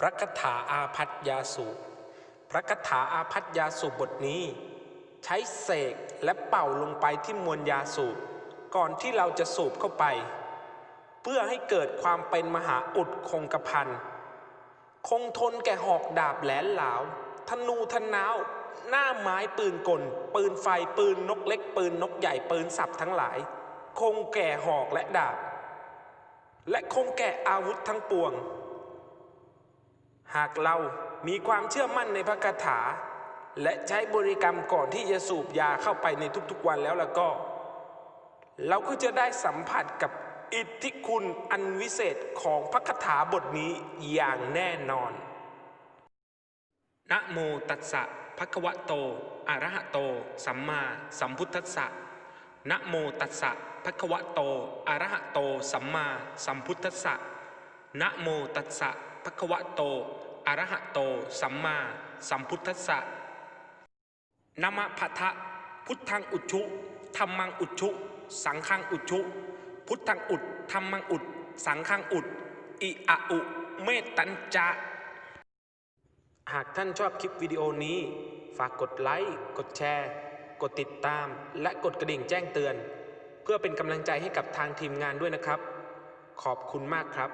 พระคาถาอาพัทยาสูบพระคาถาอาพัทยาสูบบทนี้ ใช้เสกและเป่าลงไปที่มวลยาสูบก่อนที่เราจะสูบเข้าไป เพื่อให้เกิดความเป็นมหาอุดคงกระพันคงทนแก่หอกดาบแหลนหลาวธนูทนาว หน้าไม้ปืนกล ปืนไฟปืนนกเล็ก ปืนนกใหญ่ปืนสับทั้งหลาย คงแก่หอกและดาบ และคงแก่อาวุธทั้งปวง หากเรามีความเชื่อมั่นในพระคาถา และใช้บริกรรมก่อนที่จะสูบยาเข้าไปในทุกๆวันแล้วล่ะก็ เราก็จะได้สัมผัสกับอิทธิคุณอันวิเศษของพระคาถาบทนี้อย่างแน่นอน นะโมตัสสะภะคะวะโต อะระหะโต สัมมาสัมพุทธัสสะ นะโมตัสสะภะคะวะโต อะระหะโต สัมมาสัมพุทธัสสะ นะโมตัสสะภะคะวะโต อรหะโต สัมมาสัมพุทธัสสะนะมะพะทะพุทธังอุจชุธรรมังอุจชุสังฆังอุจชุ พุทธังอุดธรรมังอุด สังฆังอุด อิอะอุ เมตตัญจะ หากท่านชอบคลิปวิดีโอนี้ ฝากกดไลค์ กดแชร์ กดติดตาม และกดกระดิ่งแจ้งเตือน เพื่อเป็นกำลังใจให้กับทางทีมงานด้วยนะครับ ขอบคุณมากครับ